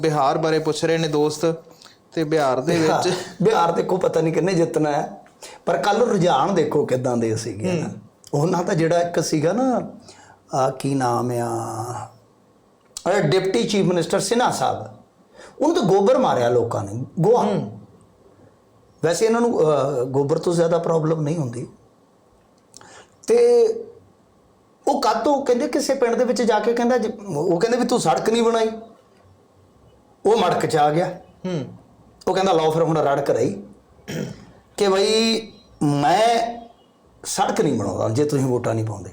ਬਿਹਾਰ ਬਾਰੇ ਪੁੱਛ ਰਹੇ ਨੇ ਦੋਸਤ ਤੇ ਬਿਹਾਰ ਦੇ ਵਿੱਚ ਬਿਹਾਰ ਦੇਖੋ ਪਤਾ ਨਹੀਂ ਕਿੰਨੇ ਜਿੱਤਣਾ ਹੈ ਪਰ ਕੱਲ ਰੁਝਾਨ ਦੇਖੋ ਕਿਦਾਂ ਦੇ ਸੀਗੇ ਨਾ। ਉਹਨਾਂ ਦਾ ਜਿਹੜਾ ਇੱਕ ਸੀਗਾ ਨਾ ਆ ਕੀ ਨਾਮ ਆ? ਅਰੇ ਡਿਪਟੀ ਚੀਫ ਮਿਨਿਸਟਰ ਸਿਨਾ ਸਾਹਿਬ। ਉਹਨੂੰ ਤਾਂ ਗੋਬਰ ਮਾਰਿਆ ਲੋਕਾਂ ਨੇ ਗੋਹਾ ਵੈਸੇ ਇਹਨਾਂ ਨੂੰ ਗੋਬਰ ਤੋਂ ਜ਼ਿਆਦਾ ਪ੍ਰੋਬਲਮ ਨਹੀਂ ਹੁੰਦੀ। ਤੇ ਉਹ ਕਾਤੋਂ ਕਹਿੰਦੇ ਕਿਸੇ ਪਿੰਡ ਦੇ ਵਿੱਚ ਜਾ ਕੇ ਕਹਿੰਦਾ ਉਹ ਕਹਿੰਦੇ ਵੀ ਤੂੰ ਸੜਕ ਨਹੀਂ ਬਣਾਈ। ਉਹ ਮੜਕ ਚ ਆ ਗਿਆ। ਹੂੰ। ਉਹ ਕਹਿੰਦਾ ਲਓ ਫਿਰ ਹੁਣ ਰੜਕ ਰਹੀ। ਕਿ ਬਈ ਮੈਂ ਸੜਕ ਨਹੀਂ ਬਣਾਉਂਦਾ ਜੇ ਤੁਸੀਂ ਵੋਟਾਂ ਨਹੀਂ ਪਾਉਂਦੇ।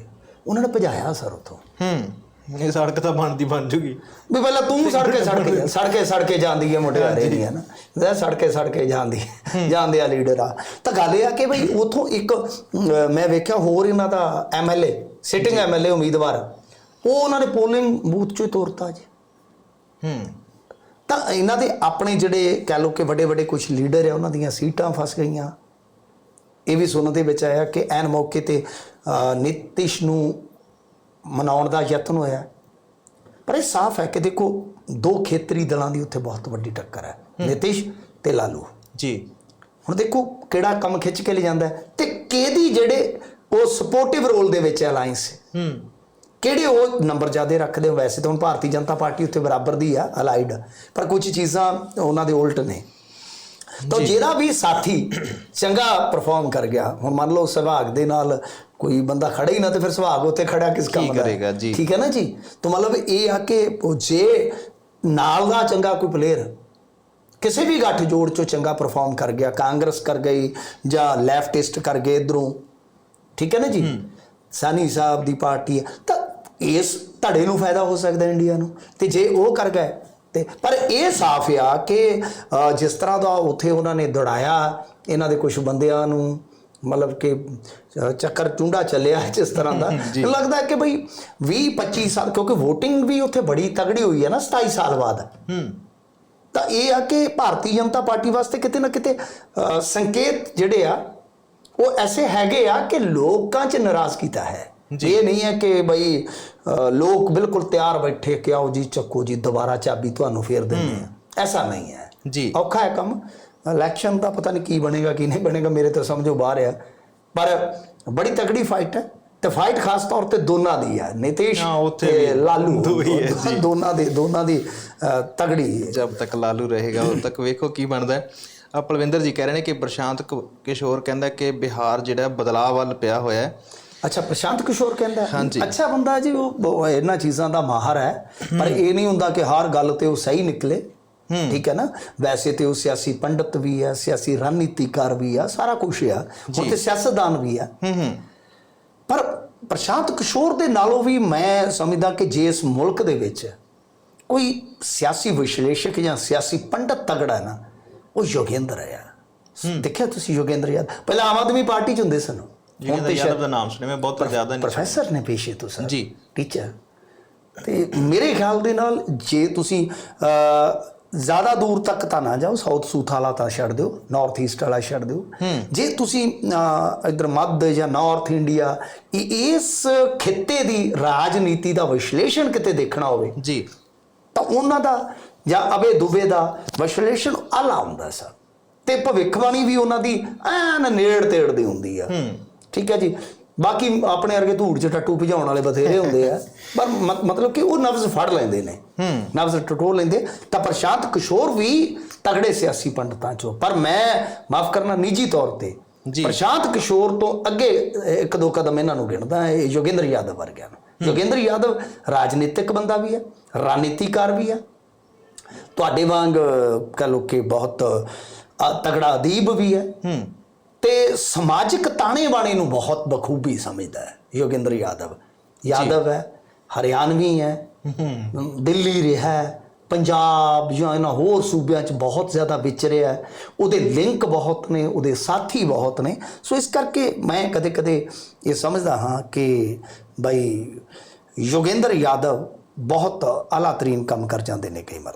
ਉਹਨਾਂ ਨੇ ਭਜਾਇਆ ਸਰ ਉਥੋਂ। ਹੂੰ। ਇਹ ਸੜਕ ਤਾਂ ਬਣਦੀ ਬਣ ਜੂਗੀ। ਵੀ ਪਹਿਲਾਂ ਤੂੰ ਸੜਕੇ ਸੜਕੇ ਸੜਕੇ ਸੜਕੇ ਜਾਂਦੀ ਹੈ ਮੁਟਿਆਰੇ ਨਹੀਂ ਹੈ ਨਾ। ਇਹ ਸੜਕੇ ਸੜਕੇ ਜਾਂਦੀ ਜਾਂਦੇ ਆ ਲੀਡਰ ਆ। ਤਾਂ ਗੱਲ ਇਹ ਆ ਕਿ ਬਈ ਉਥੋਂ ਇੱਕ ਮੈਂ ਵੇਖਿਆ ਹੋਰ ਇਹਨਾਂ ਦਾ ਐਮਐਲਏ ਸਿਟਿੰਗ ਐਮਐਲਏ ਉਮੀਦਵਾਰ। ਉਹ ਉਹਨਾਂ ਨੇ ਪੋਲਿੰਗ ਬੂਥ ਚੋਂ ਤੋਰਤਾ ਜੀ। ਹੂੰ। ਤਾਂ ਇਹਨਾਂ ਦੇ ਆਪਣੇ ਜਿਹੜੇ ਕਹਿ ਲਓ ਕਿ ਵੱਡੇ ਵੱਡੇ ਕੁਝ ਲੀਡਰ ਆ ਉਹਨਾਂ ਦੀਆਂ ਸੀਟਾਂ ਫਸ ਗਈਆਂ। ਇਹ ਵੀ ਸੁਣਨ ਦੇ ਵਿੱਚ ਆਇਆ ਕਿ ਐਨ ਮੌਕੇ ਤੇ ਨਿਤਿਸ਼ ਨੂੰ ਮਨਾਉਣ ਦਾ ਯਤਨ ਹੋਇਆ। ਪਰ ਇਹ ਸਾਫ਼ ਹੈ ਕਿ ਦੇਖੋ ਦੋ ਖੇਤਰੀ ਦਲਾਂ ਦੀ ਉੱਥੇ ਬਹੁਤ ਵੱਡੀ ਟੱਕਰ ਹੈ। ਨਿਤਿਸ਼ ਤੇ ਲਾਲੂ। ਜੀ। ਹੁਣ ਦੇਖੋ ਕਿਹੜਾ ਕੰਮ ਖਿੱਚ ਕੇ ਲੈ ਜਾਂਦਾ ਤੇ ਕਿਹਦੀ ਜਿਹੜੇ ਉਹ ਸਪੋਰਟਿਵ ਰੋਲ ਦੇ ਵਿੱਚ ਅਲਾਈਅੰਸ ਹੂੰ। ਕਿਹੜੇ ਉਹ ਨੰਬਰ ਜ਼ਿਆਦੇ ਰੱਖਦੇ ਹੋ? ਵੈਸੇ ਤਾਂ ਹੁਣ ਭਾਰਤੀ ਜਨਤਾ ਪਾਰਟੀ ਉੱਤੇ ਬਰਾਬਰ ਦੀ ਆ ਅਲਾਈਡ ਪਰ ਕੁਝ ਚੀਜ਼ਾਂ ਉਹਨਾਂ ਦੇ ਉਲਟ ਨੇ। ਤਾਂ ਜਿਹੜਾ ਵੀ ਸਾਥੀ ਚੰਗਾ ਪਰਫਾਰਮ ਕਰ ਗਿਆ ਹੁਣ ਮੰਨ ਲਓ ਸੁਭਾਗ ਦੇ ਨਾਲ ਕੋਈ ਬੰਦਾ ਖੜਾ ਹੀ ਨਾ ਤੇ ਫਿਰ ਸੁਭਾਗ ਉੱਤੇ ਖੜਾ ਕਿਸ ਕੰਮ ਦਾ? ਕਰੇਗਾ ਜੀ। ਠੀਕ ਹੈ ਨਾ ਜੀ? ਤਾਂ ਮਤਲਬ ਇਹ ਆ ਕਿ ਉਹ ਜੇ ਨਾਲ ਦਾ ਚੰਗਾ ਕੋਈ ਪਲੇਅਰ ਕਿਸੇ ਵੀ ਗੱਠ ਜੋੜ ਚੋਂ ਚੰਗਾ ਪਰਫਾਰਮ ਕਰ ਗਿਆ ਕਾਂਗਰਸ ਕਰ ਗਈ ਜਾਂ ਲੈਫਟਿਸਟ ਕਰ ਗਏ ਇਧਰੋਂ ਠੀਕ ਹੈ ਨਾ ਜੀ? ਸਾਨੀ ਸਾਹਿਬ ਦੀ ਪਾਰਟੀ ਹੈ। ਤਾਂ ਇਸ ਧੜੇ ਨੂੰ ਫਾਇਦਾ ਹੋ ਸਕਦਾ ਇੰਡੀਆ ਨੂੰ। ਤੇ ਜੇ ਉਹ ਕਰ ਗਏ ਤੇ ਪਰ ਇਹ ਸਾਫ਼ ਆ ਕਿ ਜਿਸ ਤਰ੍ਹਾਂ ਦਾ ਉੱਥੇ ਉਹਨਾਂ ਨੇ ਦੌੜਾਇਆ ਇਹਨਾਂ ਦੇ ਕੁਝ ਬੰਦਿਆਂ ਨੂੰ ਮਤਲਬ ਕਿ ਚੱਕਰ ਚੁੰਡਾ ਚੱਲਿਆ ਜਿਸ ਤਰ੍ਹਾਂ ਦਾ। ਲੱਗਦਾ ਹੈ ਕਿ ਬਈ 20 25 ਸਾਲ ਕਿਉਂਕਿ VOTING ਵੀ ਉੱਥੇ ਬੜੀ ਤਗੜੀ ਹੋਈ ਹੈ ਨਾ 27 ਸਾਲ ਬਾਅਦ। ਹੂੰ। ਤਾਂ ਇਹ ਆ ਕਿ ਭਾਰਤੀ ਜਨਤਾ ਪਾਰਟੀ ਵਾਸਤੇ ਕਿਤੇ ਨਾ ਕਿਤੇ ਸੰਕੇਤ ਜਿਹੜੇ ਆ ਉਹ ਐਸੇ ਹੈਗੇ ਆ ਕਿ ਲੋਕਾਂ 'ਚ ਨਾਰਾਜ਼ ਕੀਤਾ ਹੈ। ਇਹ ਨਹੀਂ ਹੈ ਕਿ ਬਈ ਲੋਕ ਬਿਲਕੁਲ ਤਿਆਰ ਬੈਠੇ ਕਿ ਆਓ ਜੀ ਚੱਕੋ ਜੀ ਦੁਬਾਰਾ ਚਾਬੀ ਤੁਹਾਨੂੰ ਫੇਰ ਦਿੰਦੇ ਆ ਐਸਾ ਨਹੀਂ ਹੈ। ਜੀ। ਔਖਾ ਹੈ ਕੰਮ। ਇਲੈਕਸ਼ਨ ਦਾ ਪਤਾ ਨਹੀਂ ਕੀ ਬਣੇਗਾ ਕੀ ਨਹੀਂ ਬਣੇਗਾ ਮੇਰੇ ਤਾਂ ਸਮਝੋ ਬਾਹਰ ਆ। ਪਰ ਬੜੀ ਤਕੜੀ ਫਾਈਟ ਹੈ ਤੇ ਫਾਈਟ ਖਾਸ ਤੌਰ ਤੇ ਦੋਨਾਂ ਦੀ ਹੈ ਨਿਤਿਸ਼ ਤੇ ਲਾਲੂ। ਹੀ ਜੀ। ਦੋਨਾਂ ਦੇ ਦੋਨਾਂ ਦੀ ਤਗੜੀ ਹੈ। ਜਦ ਤੱਕ ਲਾਲੂ ਰਹੇਗਾ ਉਦ ਤੱਕ ਵੇਖੋ ਕੀ ਬਣਦਾ ਹੈ। ਆ ਪਲਵਿੰਦਰ ਜੀ ਕਹਿ ਰਹੇ ਨੇ ਕਿ ਪ੍ਰਸ਼ਾਂਤ ਕਿਸ਼ੋਰ ਕਹਿੰਦਾ ਕਿ ਬਿਹਾਰ ਜਿਹੜਾ ਬਦਲਾਅ ਵੱਲ ਪਿਆ ਹੋਇਆ ਹੈ। ਅੱਛਾ ਪ੍ਰਸ਼ਾਂਤ ਕਿਸ਼ੋਰ ਕਹਿੰਦਾ ਹੈ? ਹਾਂਜੀ। ਅੱਛਾ ਬੰਦਾ ਜੀ ਉਹ ਉਹ ਇਹਨਾਂ ਚੀਜ਼ਾਂ ਦਾ ਮਾਹਰ ਹੈ। ਪਰ ਇਹ ਨਹੀਂ ਹੁੰਦਾ ਕਿ ਹਰ ਗੱਲ ਤੇ ਉਹ ਸਹੀ ਨਿਕਲੇ। ਠੀਕ ਹੈ ਨਾ? ਵੈਸੇ ਤੇ ਉਹ ਸਿਆਸੀ ਪੰਡਤ ਵੀ ਹੈ ਸਿਆਸੀ ਰਣਨੀਤੀਕਾਰ ਵੀ ਆ ਸਾਰਾ ਕੁਝ ਆ ਹੁਣ ਤੇ ਸਿਆਸਤਦਾਨ ਵੀ ਆ ਪਰ ਪ੍ਰਸ਼ਾਂਤ ਕਿਸ਼ੋਰ ਦੇ ਨਾਲੋਂ ਵੀ ਮੈਂ ਸਮਝਦਾ ਕਿ ਜੇ ਇਸ ਮੁਲਕ ਦੇ ਵਿੱਚ ਕੋਈ ਸਿਆਸੀ ਵਿਸ਼ਲੇਸ਼ਕ ਜਾਂ ਸਿਆਸੀ ਪੰਡਤ ਤਗੜਾ ਹੈ ਨਾ ਉਹ ਯੋਗੇਂਦਰ ਹੈ ਯਾਰ। ਦੇਖਿਆ ਤੁਸੀਂ ਯੋਗੇਂਦਰ ਯਾਦ ਪਹਿਲਾਂ ਆਮ ਆਦਮੀ ਪਾਰਟੀ ਚ ਹੁੰਦੇ ਸਨ ਜਿਹਦਾ ਯਾਦਵ ਦਾ ਨਾਮ ਸੁਣਿਆ ਮੈਂ ਬਹੁਤ ਜ਼ਿਆਦਾ ਨਹੀਂ ਪ੍ਰੋਫੈਸਰ ਨੇ ਪੇਸ਼ੇ ਤੋਂ ਸਰ। ਜੀ। ਟੀਚਰ। ਤੇ ਮੇਰੇ ਖਿਆਲ ਦੇ ਨਾਲ ਜੇ ਤੁਸੀਂ ਜ਼ਿਆਦਾ ਦੂਰ ਤੱਕ ਤਾਂ ਨਾ ਜਾਓ ਸਾਊਥ ਸੂਥ ਵਾਲਾ ਤਾਂ ਛੱਡ ਦਿਓ ਨਾਰਥ ਈਸਟ ਵਾਲਾ ਛੱਡ ਦਿਓ। ਜੇ ਤੁਸੀਂ ਇੱਧਰ ਮੱਧ ਜਾਂ ਨਾਰਥ ਇੰਡੀਆ ਇਸ ਖਿੱਤੇ ਦੀ ਰਾਜਨੀਤੀ ਦਾ ਵਿਸ਼ਲੇਸ਼ਣ ਕਿਤੇ ਦੇਖਣਾ ਹੋਵੇ ਜੀ। ਤਾਂ ਉਹਨਾਂ ਦਾ ਜਾਂ ਅਬੇ ਦੁਬੇ ਦਾ ਵਿਸ਼ਲੇਸ਼ਣ ਆਲਾ ਹੁੰਦਾ ਸਰ। ਤੇ ਭਵਿੱਖਬਾਣੀ ਵੀ ਉਹਨਾਂ ਦੀ ਐਨ ਨੇੜ ਤੇੜ ਦੀ ਹੁੰਦੀ ਆ। ਠੀਕ ਹੈ ਜੀ। ਬਾਕੀ ਆਪਣੇ ਵਰਗੇ ਧੂੜ 'ਚ ਟੱਟੂ ਭਜਾਉਣ ਵਾਲੇ ਬਥੇਰੇ ਹੁੰਦੇ ਆ। ਪਰ ਮਤਲਬ ਕਿ ਉਹ ਨਬਜ਼ ਫੜ ਲੈਂਦੇ ਨੇ। ਨਬਜ਼ ਟਟੋਲ ਲੈਂਦੇ। ਤਾਂ ਪ੍ਰਸ਼ਾਂਤ ਕਿਸ਼ੋਰ ਵੀ ਤਗੜੇ ਸਿਆਸੀ ਪੰਡਤਾਂ ਚੋਂ। ਪਰ ਮੈਂ ਮਾਫ ਕਰਨਾ ਨਿੱਜੀ ਤੌਰ ਤੇ। ਪ੍ਰਸ਼ਾਂਤ ਕਿਸ਼ੋਰ ਤੋਂ ਅੱਗੇ ਇੱਕ ਦੋ ਕਦਮ ਇਹਨਾਂ ਨੂੰ ਗਿਣਦਾ ਹੈ। ਯੋਗੇਂਦਰ ਯਾਦਵ ਵਰਗਿਆਂ ਨੂੰ। ਯੋਗੇਂਦਰ ਯਾਦਵ ਰਾਜਨੀਤਿਕ ਬੰਦਾ ਵੀ ਹੈ। ਰਣਨੀਤੀਕਾਰ ਵੀ ਹੈ। ਤੁਹਾਡੇ ਵਾਂਗ ਕਹ ਲੋ ਕਿ ਬਹੁਤ ਤਗੜਾ ਅਦੀਬ ਵੀ ਹੈ। ਹੂੰ। ਤੇ ਸਮਾਜਿਕ ਤਾਣੇ ਬਾਣੇ ਨੂੰ ਬਹੁਤ ਬਖੂਬੀ ਸਮਝਦਾ ਹੈ ਯੋਗਿੰਦਰ ਯਾਦਵ। ਯਾਦਵ ਹੈ ਹਰਿਆਣਵੀ ਹੈ ਦਿੱਲੀ ਰਿਹਾ ਹੈ ਪੰਜਾਬ ਜਾਂ ਇਹਨਾਂ ਹੋਰ ਸੂਬਿਆਂ 'ਚ ਬਹੁਤ ਜ਼ਿਆਦਾ ਵਿਚਰਿਆ ਹੈ ਉਹਦੇ ਲਿੰਕ ਬਹੁਤ ਨੇ ਉਹਦੇ ਸਾਥੀ ਬਹੁਤ ਨੇ। ਸੋ ਇਸ ਕਰਕੇ ਮੈਂ ਕਦੇ-ਕਦੇ ਇਹ ਸਮਝਦਾ ਹਾਂ ਕਿ ਬਈ ਯੋਗਿੰਦਰ ਯਾਦਵ ਬਹੁਤ ਆਲਾ ਤਰੀਨ ਕੰਮ ਕਰ ਜਾਂਦੇ ਨੇ ਕਈ ਵਾਰ